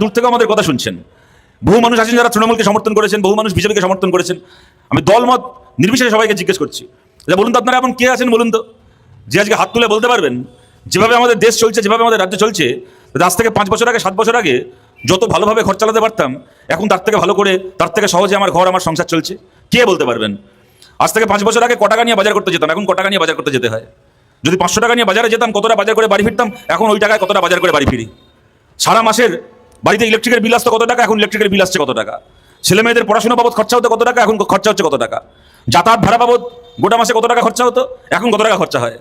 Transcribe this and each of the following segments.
দূর থেকে আমাদের কথা শুনছেন। বহু মানুষ আছেন যারা তৃণমূলকে সমর্থন করেছেন, বহু মানুষ বিজেপিকে সমর্থন করেছেন। আমি দলমত নির্বিশেষে সবাইকে জিজ্ঞেস করছি। যে বলুন তো আপনারা এখন কে আছেন বলুন তো? যে আজকে হাত তুলে বলতে পারবেন, যেভাবে আমাদের দেশ চলছে, যেভাবে আমাদের রাজ্য চলছে আজ থেকে পাঁচ বছর আগে, সাত বছর আগে যত ভালোভাবে ঘর চালাতে পারতাম, এখন তার থেকে ভালো করে, তার থেকে সহজে আমার ঘর, আমার সংসার চলছে। কে বলতে পারবেন? আজ থেকে পাঁচ বছর আগে ক টাকা নিয়ে বাজার করতে যেতাম, এখন কটাকা নিয়ে বাজার করতে যেতে হয়। যদি পাঁচশো টাকা নিয়ে বাজারে যেতাম, কতটা বাজার করে বাড়ি ফিরতাম, এখন ওই টাকায় কতটা বাজার করে বাড়ি ফিরি? সারা মাসের বাড়িতে ইলেকট্রিকের বিল আসতো কত টাকা? এখন ইলেকট্রিকের বিল আসছে কত টাকা? ছেলে মেয়েদের পড়াশোনা বাবদ খরচা হতো কত টাকা? এখন খরচা হচ্ছে কত টাকা? যাতায়াত ভাড়া বাবদ গোটা মাসে কত টাকা খরচা হতো? এখন কত টাকা খরচা হয়?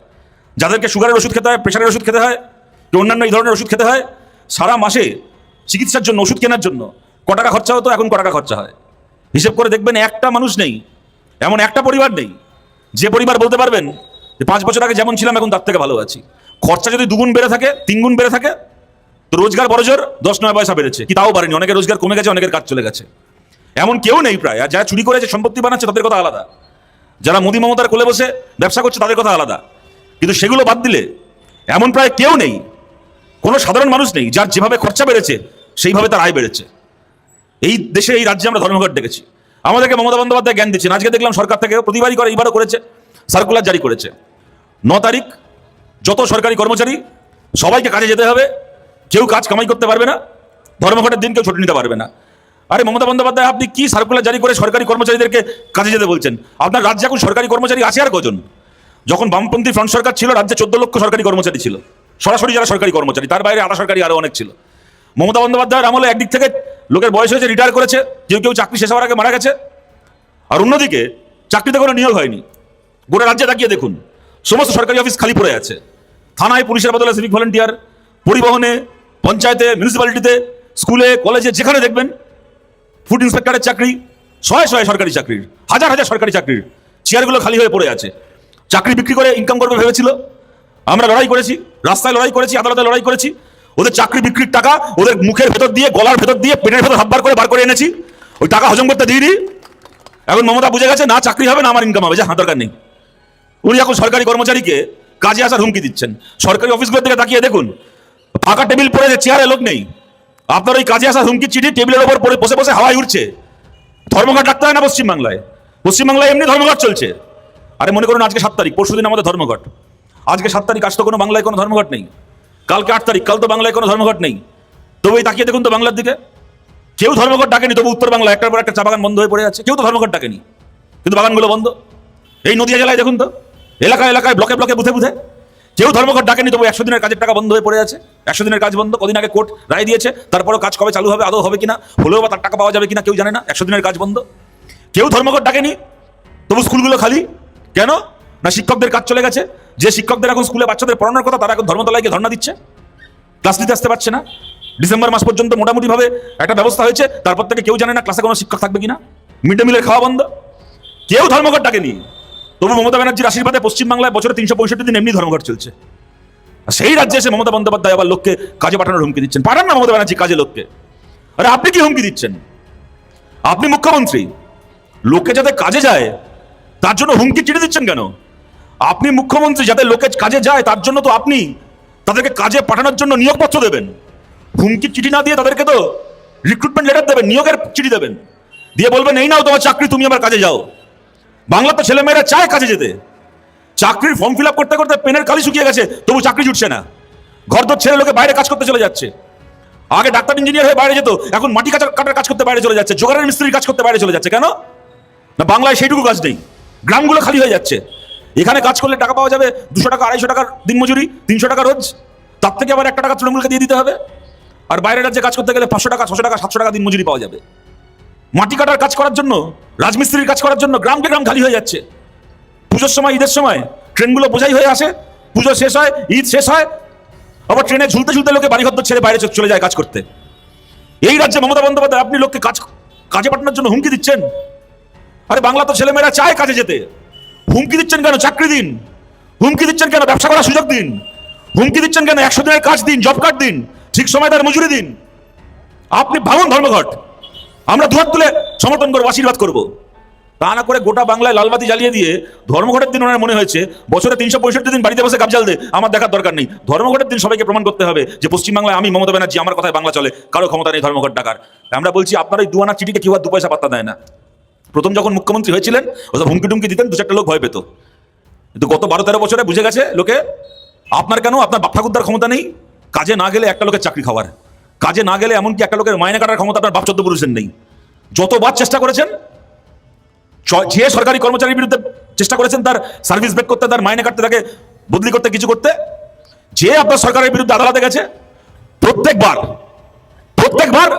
যাদেরকে সুগারের ওষুধ খেতে হয় প্রেশারের ওষুধ খেতে হয়, কি অন্যান্য এই ধরনের ওষুধ খেতে হয়, সারা মাসে চিকিৎসার জন্য, ওষুধ কেনার জন্য ক টাকা খরচা হতো? এখন ক টাকা খরচা হয়। হিসেব করে দেখবেন একটা মানুষ নেই, এমন একটা পরিবার নেই, যে পরিবার বলতে পারবেন যে পাঁচ বছর আগে যেমন ছিলাম, এখন তার থেকে ভালো আছি। খরচা যদি দুগুণ বেড়ে থাকে, তিনগুণ বেড়ে থাকে তো রোজগার বড়জোর দশ নয় পয়সা বেড়েছে। কি তাও পারেনি, অনেকের রোজগার কমে গেছে, অনেকের কাজ চলে গেছে। এমন কেউ নেই প্রায়, আর যারা চুরি করেছে সম্পত্তি বানাচ্ছে, তাদের কথা আলাদা। যারা মোদি মমতার কোলে বসে ব্যবসা করছে, তাদের কথা আলাদা। কিন্তু সেগুলো বাদ দিলে এমন প্রায় কেউ নেই, কোনো সাধারণ মানুষ নেই, যার যেভাবে খরচা বেড়েছে, সেইভাবে তার আয় বেড়েছে। এই দেশে, এই রাজ্যে আমরা ধর্মঘট ডেকেছি আমাদেরকে মমতা বন্দ্যোপাধ্যায় জ্ঞান দিচ্ছেন। আজকে দেখলাম সরকার থেকে প্রতিবারই করে, এইবারও করেছে সার্কুলার জারি করেছে। ন তারিখ, যত সরকারি কর্মচারী, সবাইকে কাজে যেতে হবে। কেউ কাজ কামাই করতে পারবে না, ধর্মঘটের দিন কেউ ছুটি নিতে পারবে না। আরে মমতা বন্দ্যোপাধ্যায়, আপনি কি সার্কুলার জারি করে সরকারি কর্মচারীদেরকে কাজে যেতে বলছেন? আপনার রাজ্যে এখন সরকারি কর্মচারী আছে আর কজন? যখন বামপন্থী ফ্রন্ট সরকার ছিল, রাজ্যে চোদ্দ লক্ষ সরকারি কর্মচারী ছিল। সরাসরি যারা সরকারি কর্মচারী, তার বাইরে আধা সরকারি আরও অনেক ছিল। মমতা বন্দ্যোপাধ্যায়ের আমলে একদিক থেকে লোকের বয়স হয়েছে রিটায়ার করেছে, কেউ কেউ চাকরি শেষ হওয়ার আগে মারা গেছে। আর অন্যদিকে চাকরিতে কোনো নিয়োগ হয়নি। গোটা রাজ্যে তাকিয়ে দেখুন, সমস্ত সরকারি অফিস খালি পড়ে আছে। থানায় পুলিশের বদলে সিভিক ভলেন্টিয়ার পরিবহনে পঞ্চায়েতে মিউনিসিপ্যালিটিতে স্কুলে কলেজে যেখানে দেখবেন ফুড ইন্সপেক্টরের চাকরি, শয়ে শয়ে সরকারি চাকরির, হাজার হাজার সরকারি চাকরির চেয়ারগুলো খালি হয়ে পড়ে আছে। চাকরি বিক্রি করে ইনকাম করবে ভেবেছিল। আমরা লড়াই করেছি, রাস্তায় লড়াই করেছি, আদালতে লড়াই করেছি। ওদের চাকরি বিক্রির টাকা, ওদের মুখের ভেতর দিয়ে, গলার ভেতর দিয়ে, পেটের ভেতর হাববার করে বার করে এনেছি। ওই টাকা হজম করতে দিইনি। এখন মমতা বুঝে গেছে, না চাকরি হবে, না আমার ইনকাম হবে। যা, হাত দরকার নেই। উনি এখন সরকারি কর্মচারীকে কাজে আসার হুমকি দিচ্ছেন। সরকারি অফিসগুলোর দিকে তাকিয়ে দেখুন ফাঁকা টেবিল পড়ে যে চেয়ারে লোক নেই। আপনার ওই কাজে আসার হুমকি, চিঠি, টেবিলের ওপর পড়ে বসে বসে হাওয়ায় উঠছে ধর্মঘট ডাকতে হয় না পশ্চিমবাংলায়? পশ্চিমবাংলায় এমনি ধর্মঘট চলছে। আরে মনে করুন আজকে সাত তারিখ পরশু দিন আমাদের ধর্মঘট। আজকে সাত তারিখ, আজ তো কোনো বাংলায় কোনো ধর্মঘট নেই। কালকে আট তারিখ, কাল তো বাংলায় কোনো ধর্মঘট নেই। তবু এই তাকিয়ে দেখুন তো বাংলার দিকে। কেউ ধর্মঘট ডাকেনি, তবু উত্তর বাংলা, একটার পর একটা চা বাগান বন্ধ হয়ে পড়ে আছে। কেউ তো ধর্মঘট ডাকেনি, কিন্তু বাগানগুলো বন্ধ। এই নদিয়া জেলায় দেখুন তো, এলাকায় এলাকায়, ব্লকে ব্লকে বুথে বুথে। কেউ ধর্মঘট ডাকেনি, তবু একশো দিনের কাজের টাকা বন্ধ হয়ে পড়ে আছে। একশো দিনের কাজ বন্ধ, কদিন আগে কোর্ট রায় দিয়েছে, তারপরেও কাজ কবে চালু হবে, আদৌ হবে কিনা, হলেও বা তার টাকা পাওয়া যাবে কিনা কেউ জানে না, একশো দিনের কাজ বন্ধ। কেউ ধর্মঘট ডাকেনি, তবু স্কুলগুলো খালি। কেন? না, শিক্ষকদের কাজ চলে গেছে। যে শিক্ষকদের এখন স্কুলে বাচ্চাদের পড়ানোর কথা, তারা এখন ধর্মতলায় গিয়ে ধর্ণা দিচ্ছে। ক্লাস নিতে আসতে পারছে না। ডিসেম্বর মাস পর্যন্ত মোটামুটিভাবে একটা ব্যবস্থা হয়েছে, তারপর থেকে কেউ জানে না ক্লাসে কোনো শিক্ষক থাকবে কিনা। মিড ডে মিলের খাওয়া বন্ধ। কেউ ধর্মঘট ডাকেনি। তবু মমতা ব্যানার্জির আশীর্বাদে পশ্চিমবাংলায় বছরে তিনশো পঁয়ষট্টি দিন এমনি ধর্মঘট চলছে। সেই রাজ্যে এসে মমতা বন্দ্যোপাধ্যায় আবার লোককে কাজে পাঠানোর হুমকি দিচ্ছেন। পাঠান না মমতা ব্যানার্জি কাজে লোককে। আরে আপনি কি হুমকি দিচ্ছেন? আপনি মুখ্যমন্ত্রী। লোকে যাতে কাজে যায়, তার জন্য হুমকি চিঠি দিচ্ছেন কেন? আপনি মুখ্যমন্ত্রী যাতে লোকে কাজে যায়, তার জন্য তো আপনি তাদেরকে কাজে পাঠানোর জন্য নিয়োগপত্র দেবেন। হুমকি চিঠি না দিয়ে তাদেরকে তো রিক্রুটমেন্ট লেটার দেবেন, নিয়োগের চিঠি দেবেন। দিয়ে বলবেন, এই নাও তোমার চাকরি, তুমি আবার কাজে যাও। বাংলা তো ছেলেমেয়েরা চায় কাজে যেতে। চাকরির ফর্ম ফিল করতে করতে পেনের কালি শুকিয়ে গেছে, তবু চাকরি জুটছে না। ঘর ছেলে লোকে বাইরে কাজ করতে চলে যাচ্ছে। আগে ডাক্তার ইঞ্জিনিয়ার হয়ে বাইরে যেত, এখন মাটি কাটা কাটার কাজ করতে বাইরে চলে যাচ্ছে, জোগাড়ের মিস্ত্রির কাজ করতে বাইরে চলে যাচ্ছে, কেন? না বাংলায় সেইটুকু কাজ নেই। গ্রামগুলো খালি হয়ে যাচ্ছে। এখানে কাজ করলে টাকা পাওয়া যাবে দুশো টাকা, আড়াইশো টাকার দিনমজুরি, তিনশো টাকা রোজ। তার থেকে আবার একটা টাকা তৃণমূলকে দিয়ে দিতে হবে। আর বাইরের রাজ্যে কাজ করতে গেলে পাঁচশো টাকা, ছশো টাকা, সাতশো টাকা দিনমজুরি পাওয়া যাবে। মাটি কাটার কাজ করার জন্য, রাজমিস্ত্রির কাজ করার জন্য গ্রামকে গ্রাম খালি হয়ে যাচ্ছে। পুজোর সময়, ঈদের সময় ট্রেনগুলো বোঝাই হয়ে আসে, পুজো শেষ হয়, ঈদ শেষ হয়, আবার ট্রেনে ঝুলতে ঝুলতে লোকে বাড়িঘর ছেড়ে বাইরে চলে যায় কাজ করতে। এই রাজ্যে মমতা বন্দ্যোপাধ্যায়, আপনি লোককে কাজ, কাজে পাঠানোর জন্য হুমকি দিচ্ছেন? আরে বাংলা তো ছেলেমেয়েরা চায় কাজে যেতে। হুমকি দিচ্ছেন কেন? চাকরি দিন। হুমকি দিচ্ছেন কেন? ব্যবসা করার সুযোগ দিন। হুমকি দিচ্ছেন কেন? একশো দিনের কাজ দিন, জব কার্ড দিন, ঠিক সময় তার মজুরি দিন। আপনি ভাঙুন ধর্মঘট। আমরা দুহাত তুলে সমর্থন করব, আশীর্বাদ করব। তা না করে গোটা বাংলায় লালবাতি জ্বালিয়ে দিয়ে ধর্মঘটের দিন ওনার মনে হয়েছে, বছরে তিনশো পঁয়ষট্টি দিন বাড়িতে বসে গাবজাল দে আমার দেখার দরকার নেই। ধর্মঘটের দিন সবাইকে প্রমাণ করতে হবে যে পশ্চিমবাংলায় আমি মমতা ব্যানার্জি, আমার কথায় বাংলা চলে, কারও ক্ষমতা নেই ধর্মঘট ডাকার। আমরা বলছি, আপনার ওই দুয়ানা চিঠিকে কেউ আর দু পয়সা পাত্তা দেয় না। প্রথম যখন মুখ্যমন্ত্রী হয়েছিলেন ওসব হুমকি টুমকি দিতেন দু চারটা লোক ভয় পেত। কিন্তু গত বারো তেরো বছরে বুঝে গেছে লোকে, আপনার কেন? আপনার বাপ ঠাকুরদার ক্ষমতা নেই, কাজে না গেলে একটা লোকের চাকরি খাওয়ার। কাজে না গেলে এমনকি একটা লোকের মাইনে কাটার ক্ষমতা আপনার বাপ চোদ্দ পুরুষের নেই। যতবার চেষ্টা করেছেন যে সরকারি কর্মচারীর বিরুদ্ধে চেষ্টা করেছেন তার সার্ভিস ব্রেক করতে, তার মাইনে কাটতে, তাকে বদলি করতে, কিছু করতে, যে আপনার সরকারের বিরুদ্ধে আদালতে গেছে, প্রত্যেকবার প্রত্যেকবার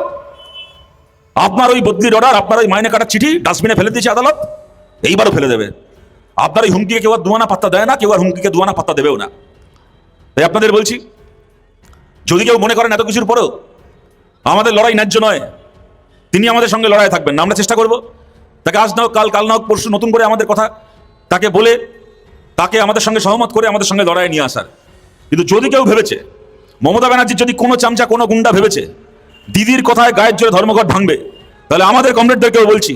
আপনার ওই বদলির অর্ডার আপনার ওই মাইনে কাটার চিঠি ডাস্টবিনে ফেলে দিয়েছে আদালত, এইবারও ফেলে দেবে। আপনার ওই হুমকিকে কেউ আর দুয়ানা পাত্তা দেয় না, কেউ আর হুমকিকে দুয়ানা পাত্তা দেবেও না। তাই আপনাদের বলছি, যদি কেউ মনে করেন এত কিছুর পরেও আমাদের লড়াই ন্যায্য নয়। তিনি আমাদের সঙ্গে লড়াই থাকবেন না। আমরা চেষ্টা করব। তাকে আজ না হোক কাল কাল না হোক পরশু নতুন করে আমাদের কথা তাকে বলে তাকে আমাদের সঙ্গে সহমত করে আমাদের সঙ্গে লড়াই নিয়ে আসার। কিন্তু যদি কেউ ভেবেছে, মমতা ব্যানার্জির যদি কোনো চামচা, কোনো গুন্ডা ভেবেছে, দিদির কথায় গায়ের জোরে ধর্মঘট ভাঙবে, তাহলে আমাদের কমরেডদেরকেও বলছি,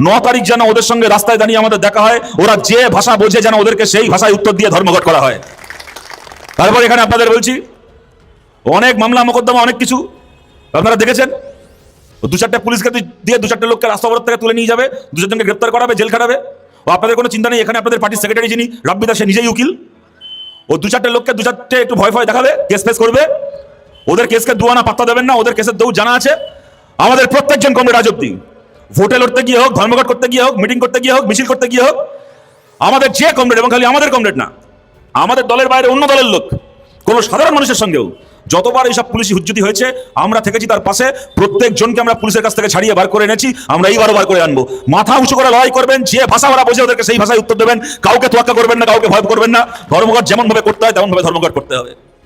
ন তারিখ যেন ওদের সঙ্গে রাস্তায় দাঁড়িয়ে আমাদের দেখা হয়, ওরা যে ভাষা বোঝে যেন ওদেরকে সেই ভাষায় উত্তর দিয়ে ধর্মঘট করা হয়। তারপর এখানে আপনাদের বলছি, অনেক মামলা, মোকদ্দমা, অনেক কিছু আপনারা দেখেছেন? দু চারটে পুলিশকে দিয়ে দু চারটে লোককে রাস্তা অবরোধ থেকে তুলে নিয়ে যাবে, দু চারজনকে গ্রেপ্তার করাবে, জেল খাটাবে। ও আপনাদের কোনো চিন্তা নেই, এখানে আপনাদের পার্টির সেক্রেটারি যিনি, রাব্বি দাস নিজেই উকিল। ও দু চারটে লোককে দু চারটে একটু ভয় ভয় দেখাবে, কেস ফেস করবে। ওদের কেসকে দুয়ানা পাত্তা দেবেন না, ওদের কেসের দৌ জানা আছে। আমাদের প্রত্যেকজন কমরেড আজ অব্দি ভোটে লড়তে গিয়ে হোক, ধর্মঘট করতে গিয়ে হোক, মিটিং করতে গিয়ে হোক, মিছিল করতে গিয়ে হোক, আমাদের যে কমরেড, এবং খালি আমাদের কমরেড না, আমাদের দলের বাইরে অন্য দলের লোক, কোনো সাধারণ মানুষের সঙ্গেও যতবার এইসব পুলিশি হুজ্জুতি হয়েছে, আমরা থেকেছি তার পাশে। প্রত্যেকজনকে আমরা পুলিশের কাছ থেকে ছাড়িয়ে বার করে এনেছি, আমরা এইবারও বার করে আনব। মাথা উঁচু করে লড়াই করবেন, যে ভাষা ওরা বোঝে ওদেরকে সেই ভাষায় উত্তর দেবেন। কাউকে তোয়াক্কা করবেন না, কাউকে ভয় করবেন না। ধর্মঘট যেমনভাবে করতে হয় তেমন ভাবে ধর্মঘট করতে হবে।